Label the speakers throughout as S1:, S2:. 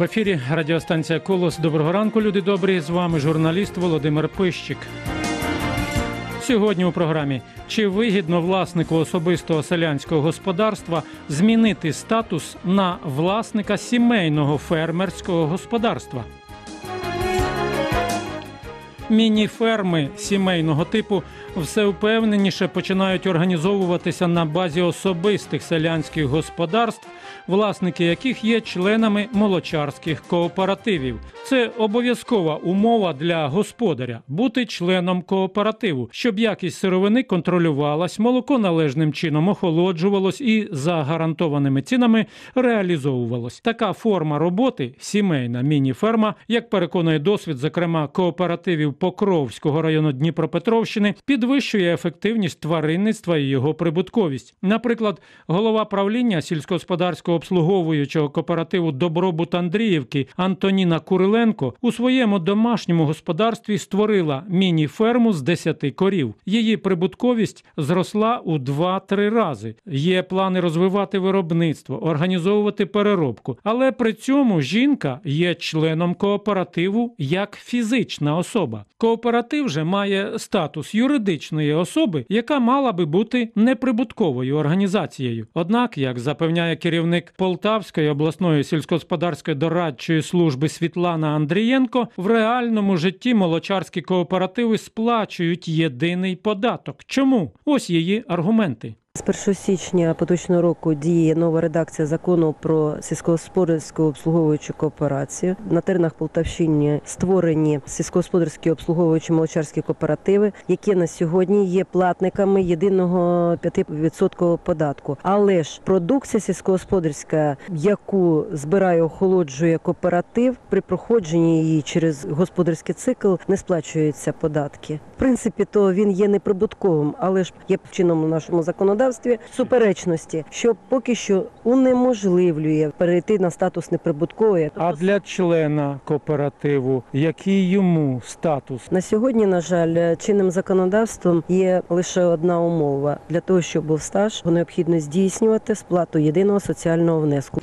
S1: В ефірі радіостанція Колос. Доброго ранку, люди добрі. З вами журналіст Володимир Пищик. Сьогодні у програмі чи вигідно власнику особистого селянського господарства змінити статус на власника сімейного фермерського господарства? Міні-ферми сімейного типу все впевненіше починають організовуватися на базі особистих селянських господарств, власники яких є членами молочарських кооперативів. Це обов'язкова умова для господаря бути членом кооперативу, щоб якість сировини контролювалась, молоко належним чином охолоджувалось і за гарантованими цінами реалізовувалось. Така форма роботи, сімейна міні-ферма, як переконує досвід, зокрема кооперативів Покровського району Дніпропетровщини, підвищує ефективність тваринництва і його прибутковість. Наприклад, голова правління сільськогосподарського обслуговуючого кооперативу Добробут Андріївки Антоніна Куриленко у своєму домашньому господарстві створила міні-ферму з 10 корів. Її прибутковість зросла у 2-3 рази. Є плани розвивати виробництво, організовувати переробку, але при цьому жінка є членом кооперативу як фізична особа. Кооператив же має статус юридичної особи, яка мала би бути неприбутковою організацією. Однак, як запевняє керівник Полтавської обласної сільськогосподарської дорадчої служби Світлана Андрієнко, в реальному житті молочарські кооперативи сплачують єдиний податок. Чому? Ось її аргументи.
S2: З 1 січня поточного року діє нова редакція закону про сільськогосподарську обслуговуючу кооперацію. На теренах Полтавщини створені сільськогосподарські обслуговуючі молочарські кооперативи, які на сьогодні є платниками єдиного 5% податку. Але ж продукція сільськогосподарська, яку збирає охолоджує кооператив, при проходженні її через господарський цикл не сплачуються податки. В принципі, то він є неприбутковим, але ж є чином у нашому законодавстві суперечності, що поки що унеможливлює перейти на статус неприбуткової.
S1: А для члена кооперативу який йому статус?
S2: На сьогодні, на жаль, чинним законодавством є лише одна умова для того, щоб був стаж, необхідно здійснювати сплату єдиного соціального внеску.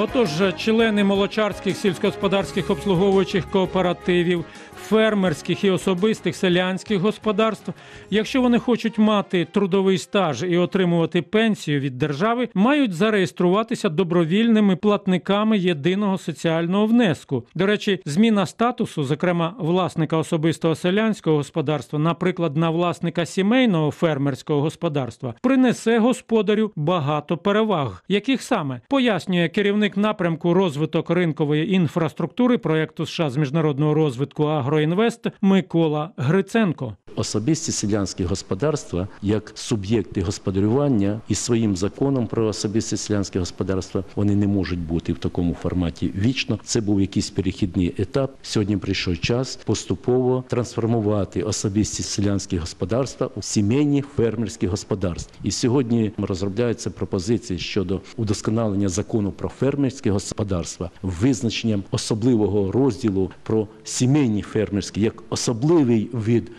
S1: Отож, члени молочарських сільськогосподарських обслуговуючих кооперативів, фермерських і особистих селянських господарств, якщо вони хочуть мати трудовий стаж і отримувати пенсію від держави, мають зареєструватися добровільними платниками єдиного соціального внеску. До речі, зміна статусу, зокрема власника особистого селянського господарства, наприклад, на власника сімейного фермерського господарства, принесе господарю багато переваг, яких саме? Пояснює керівник напрямку розвиток ринкової інфраструктури проєкту США з міжнародного розвитку Агроінвест Микола Гриценко.
S3: Особисті селянські господарства як суб'єкти господарювання і своїм законом про особисті селянське господарства вони не можуть бути в такому форматі вічно. Це був якийсь перехідний етап. Сьогодні прийшов час поступово трансформувати особисті селянські господарства у сімейні фермерські господарства. І сьогодні розробляються пропозиції щодо удосконалення закону про фермерське господарства, визначенням особливого розділу про сімейні фермерські як особливий вид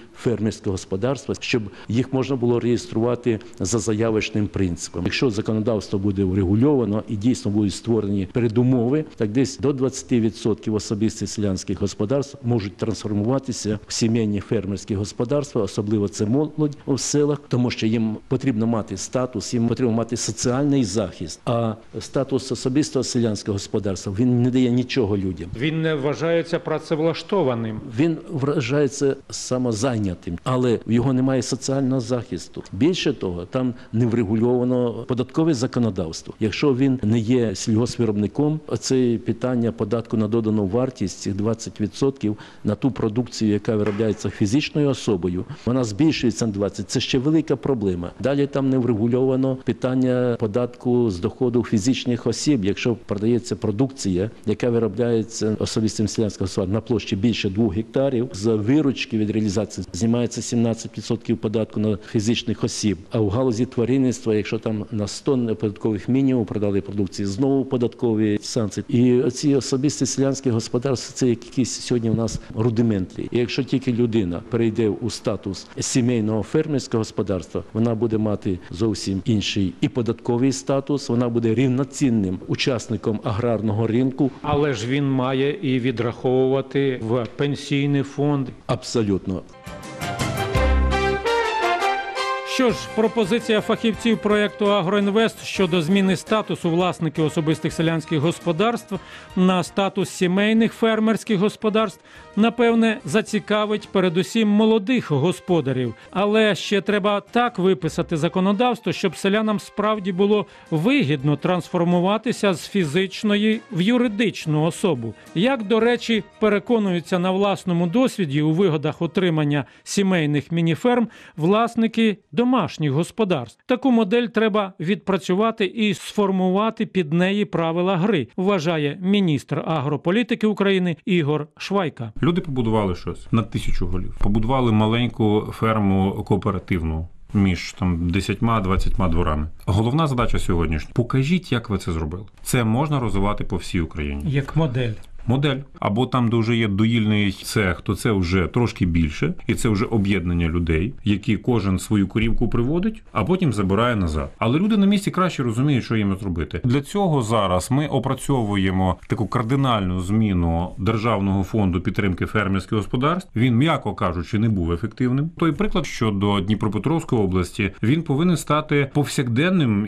S3: фермерського господарства, щоб їх можна було реєструвати за заявочним принципом. Якщо законодавство буде врегульовано і дійсно будуть створені передумови, так десь до 20% особистих селянських господарств можуть трансформуватися в сімейні фермерські господарства, особливо це молодь у селах, тому що їм потрібно мати статус, їм потрібно мати соціальний захист. А статус особистого селянського господарства він не дає нічого людям.
S1: Він не вважається працевлаштованим.
S3: Він вважається самозайнятим, але в його немає соціального захисту. Більше того, там не врегульовано податкове законодавство. Якщо він не є сільгоспвиробником, це питання податку на додану вартість цих 20% на ту продукцію, яка виробляється фізичною особою, вона збільшується на 20%. Це ще велика проблема. Далі там не врегульовано питання податку з доходу фізичних осіб, якщо продається продукція, яка виробляється особистим господарством на площі більше 2 гектарів, з виручки від реалізації знімає знімається 17% податку на фізичних осіб. А в галузі тваринництва, якщо там на 100 податкових мінімум продали продукції, знову податкові санкції. І ці особисті селянські господарства це якісь сьогодні у нас рудименти. І якщо тільки людина перейде у статус сімейного фермерського господарства, вона буде мати зовсім інший і податковий статус. Вона буде рівноцінним учасником аграрного ринку.
S1: Але ж він має і відраховувати в пенсійний фонд.
S3: Абсолютно
S1: Що ж, пропозиція фахівців проєкту Агроінвест щодо зміни статусу власників особистих селянських господарств на статус сімейних фермерських господарств, напевне, зацікавить передусім молодих господарів. Але ще треба так виписати законодавство, щоб селянам справді було вигідно трансформуватися з фізичної в юридичну особу. Як, до речі, переконуються на власному досвіді у вигодах отримання сімейних мініферм власники домашніх господарств. Таку модель треба відпрацювати і сформувати під неї правила гри, вважає міністр агрополітики України Ігор Швайка.
S4: Люди побудували щось на тисячу голів. Побудували маленьку ферму кооперативну. Між там 10-20 дворами. Головна задача сьогоднішня: покажіть, як ви це зробили. Це можна розвивати по всій Україні.
S1: Як модель.
S4: Модель або там, де вже є доїльний цех, то це вже трошки більше, і це вже об'єднання людей, які кожен свою корівку приводить, а потім забирає назад. Але люди на місці краще розуміють, що їм зробити. Для цього зараз ми опрацьовуємо таку кардинальну зміну державного фонду підтримки фермерських господарств. Він, м'яко кажучи, не був ефективним. Той приклад щодо Дніпропетровської області він повинен стати повсякденним